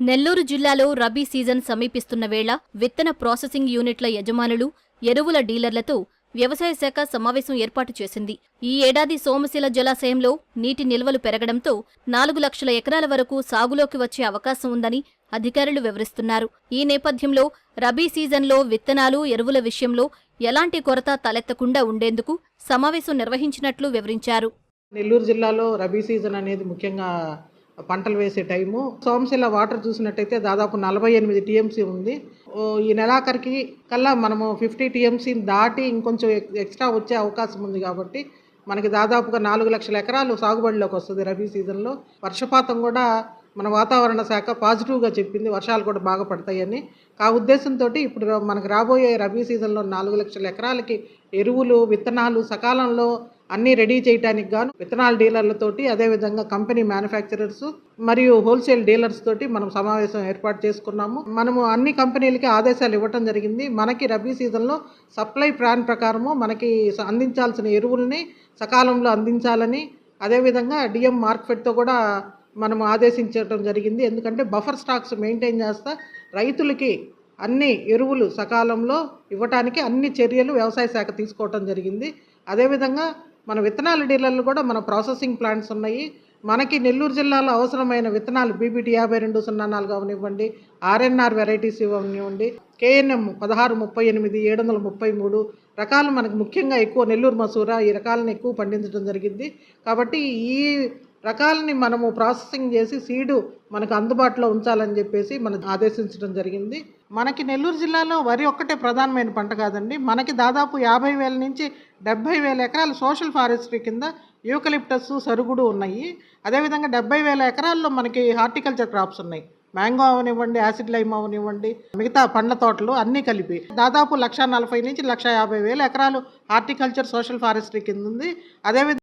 నెల్లూరు జిల్లాలో రబీ సీజన్ సమీపిస్తున్న వేళ విత్తన ప్రాసెసింగ్ యూనిట్ల యజమానులు ఎరువుల డీలర్లతో వ్యవసాయ శాఖ సమావేశం ఏర్పాటు చేసింది. ఈ ఏడాది సోమశిల జలాశయంలో నీటి నిల్వలు పెరగడంతో నాలుగు లక్షల ఎకరాల వరకు సాగులోకి వచ్చే అవకాశం ఉందని అధికారులు వివరిస్తున్నారు. ఈ నేపథ్యంలో రబీ సీజన్లో విత్తనాలు ఎరువుల విషయంలో ఎలాంటి కొరత తలెత్తకుండా ఉండేందుకు సమావేశం నిర్వహించినట్లు వివరించారు. నెల్లూరు జిల్లాలో రబీ సీజన్ అనేది ముఖ్యంగా పంటలు వేసే టైము. సోమశిల వాటర్ చూసినట్టయితే దాదాపు నలభై ఎనిమిది టీఎంసీ ఉంది. ఈ నెలాఖరికి కల్లా మనము ఫిఫ్టీ టీఎంసీని దాటి ఇంకొంచెం ఎక్- ఎక్స్ట్రా వచ్చే అవకాశం ఉంది కాబట్టి మనకి దాదాపుగా నాలుగు లక్షల ఎకరాలు సాగుబడిలోకి వస్తుంది రబీ సీజన్లో. వర్షపాతం కూడా మన వాతావరణ శాఖ పాజిటివ్గా చెప్పింది. వర్షాలు కూడా బాగా పడతాయని. ఆ ఉద్దేశంతో ఇప్పుడు మనకు రాబోయే రబీ సీజన్లో నాలుగు లక్షల ఎకరాలకి ఎరువులు విత్తనాలు సకాలంలో అన్నీ రెడీ చేయడానికి గాను విత్తనాల డీలర్లతోటి అదేవిధంగా కంపెనీ మ్యానుఫ్యాక్చరర్స్ మరియు హోల్సేల్ డీలర్స్ తోటి మనం సమావేశం ఏర్పాటు చేసుకున్నాము. మనము అన్ని కంపెనీలకి ఆదేశాలు ఇవ్వటం జరిగింది. మనకి రబీ సీజన్లో సప్లై ప్లాన్ ప్రకారము మనకి అందించాల్సిన ఎరువుల్ని సకాలంలో అందించాలని అదేవిధంగా డిఎం మార్క్ఫెట్తో కూడా మనం ఆదేశించడం జరిగింది. ఎందుకంటే బఫర్ స్టాక్స్ మెయింటైన్ చేస్తా రైతులకి అన్ని ఎరువులు సకాలంలో ఇవ్వటానికి అన్ని చర్యలు వ్యవసాయ శాఖ తీసుకోవటం జరిగింది. అదేవిధంగా మన విత్తనాల డీలర్లు కూడా మన ప్రాసెసింగ్ ప్లాంట్స్ ఉన్నాయి. మనకి నెల్లూరు జిల్లాలో అవసరమైన విత్తనాలు బీబీటీ యాభై రెండు సున్నా నాలుగు అవనివ్వండి. RNR varieties ఇవ్వనివ్వండి. కేఎన్ఎం పదహారు ముప్పై ఎనిమిది ఏడు వందల ముప్పై మూడు రకాలు మనకు ముఖ్యంగా ఎక్కువ నెల్లూరు మసూర ఈ రకాలను ఎక్కువ పండించడం జరిగింది. కాబట్టి ఈ రకాలని మనము ప్రాసెసింగ్ చేసి సీడు మనకు అందుబాటులో ఉంచాలని చెప్పేసి మనం ఆదేశించడం జరిగింది. మనకి నెల్లూరు జిల్లాలో వరి ఒక్కటే ప్రధానమైన పంట కాదండి. మనకి దాదాపు యాభై వేల నుంచి డెబ్బై వేల ఎకరాలు సోషల్ ఫారెస్ట్రీ కింద యూకలిప్టస్ సరుగుడు ఉన్నాయి. అదేవిధంగా డెబ్బై వేల ఎకరాల్లో మనకి హార్టికల్చర్ క్రాప్స్ ఉన్నాయి. మ్యాంగో అవనివ్వండి యాసిడ్ లైమ్ అవనివ్వండి మిగతా పండ్ల తోటలు అన్నీ కలిపి దాదాపు లక్ష నలభై నుంచి లక్ష యాభై వేల ఎకరాలు హార్టికల్చర్ సోషల్ ఫారెస్ట్రీ కింద ఉంది. అదేవిధంగా